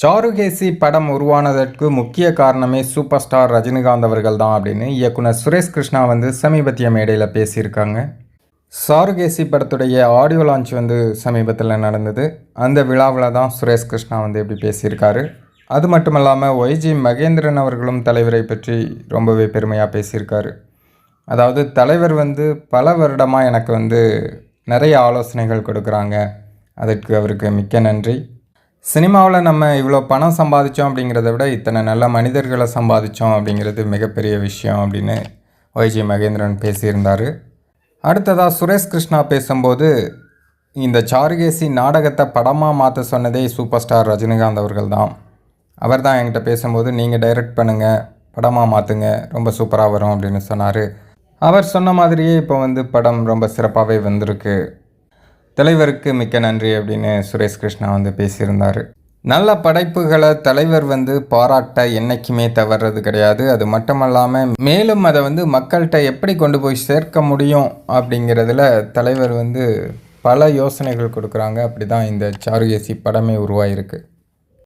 சாருகேசி படம் உருவானதற்கு முக்கிய காரணமே சூப்பர் ஸ்டார் ரஜினிகாந்த் அவர்கள் தான் அப்படின்னு இயக்குனர் சுரேஷ் கிருஷ்ணா வந்து சமீபத்திய மேடையில் பேசியிருக்காங்க. சாருகேசி படத்துடைய ஆடியோ லான்ச் வந்து சமீபத்தில் நடந்தது. அந்த விழாவில் தான் சுரேஷ் கிருஷ்ணா வந்து எப்படி பேசியிருக்காரு. அது மட்டும் இல்லாமல் ஒய்ஜி மகேந்திரன் அவர்களும் தலைவரை பற்றி ரொம்பவே பெருமையாக பேசியிருக்காரு. அதாவது தலைவர் வந்து பல வருடமாக எனக்கு வந்து நிறைய ஆலோசனைகள் கொடுக்குறாங்க. அதற்கு அவருக்கு மிக்க நன்றி. சினிமாவில் நம்ம இவ்வளோ பணம் சம்பாதிச்சோம் அப்படிங்கிறத விட இத்தனை நல்ல மனிதர்களை சம்பாதிச்சோம் அப்படிங்கிறது மிகப்பெரிய விஷயம் அப்படின்னு ஒய்ஜி மகேந்திரன் பேசியிருந்தார். அடுத்ததாக சுரேஷ் கிருஷ்ணா பேசும்போது இந்த சாருகேசி நாடகத்தை படமாக மாற்ற சொன்னதே சூப்பர் ஸ்டார் ரஜினிகாந்த் அவர்கள் தான். அவர் தான் என்கிட்ட பேசும்போது நீங்கள் டைரக்ட் பண்ணுங்கள் படமாக மாற்றுங்க ரொம்ப சூப்பராக வரும் அப்படின்னு சொன்னார். அவர் சொன்ன மாதிரியே இப்போ வந்து படம் ரொம்ப சிறப்பாகவே வந்திருக்கு. தலைவருக்கு மிக்க நன்றி அப்படின்னு சுரேஷ் கிருஷ்ணா வந்து பேசியிருந்தார். நல்ல படைப்புகளை தலைவர் வந்து பாராட்ட என்றைக்குமே தவறுறது கிடையாது. அது மட்டுமல்லாமல் மேலும் அதை வந்து மக்கள்கிட்ட எப்படி கொண்டு போய் சேர்க்க முடியும் அப்படிங்கிறதுல தலைவர் வந்து பல யோசனைகள் கொடுக்குறாங்க. அப்படி தான் இந்த சாருகேசி படமே உருவாயிருக்கு.